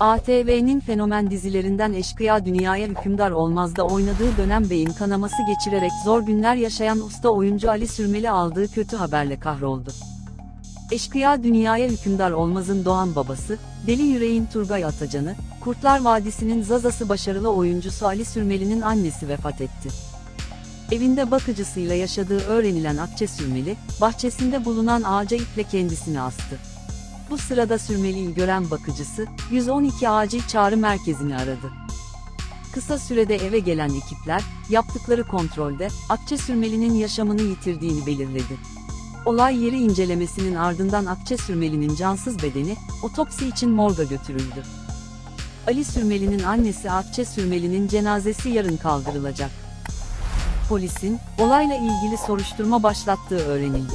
ATV'nin fenomen dizilerinden Eşkıya Dünyaya Hükümdar Olmaz'da oynadığı dönem beyin kanaması geçirerek zor günler yaşayan usta oyuncu Ali Sürmeli aldığı kötü haberle kahroldu. Eşkıya Dünyaya Hükümdar Olmaz'ın doğan babası, Deli Yüreğin Turgay Atacan'ı, Kurtlar Vadisi'nin Zazası başarılı oyuncusu Ali Sürmeli'nin annesi vefat etti. Evinde bakıcısıyla yaşadığı öğrenilen Akçe Sürmeli, bahçesinde bulunan ağaca iple kendisini astı. Bu sırada Sürmeli'yi gören bakıcısı, 112 acil çağrı merkezini aradı. Kısa sürede eve gelen ekipler, yaptıkları kontrolde, Akçe Sürmeli'nin yaşamını yitirdiğini belirledi. Olay yeri incelemesinin ardından Akçe Sürmeli'nin cansız bedeni, otopsi için morga götürüldü. Ali Sürmeli'nin annesi Akçe Sürmeli'nin cenazesi yarın kaldırılacak. Polisin, olayla ilgili soruşturma başlattığı öğrenildi.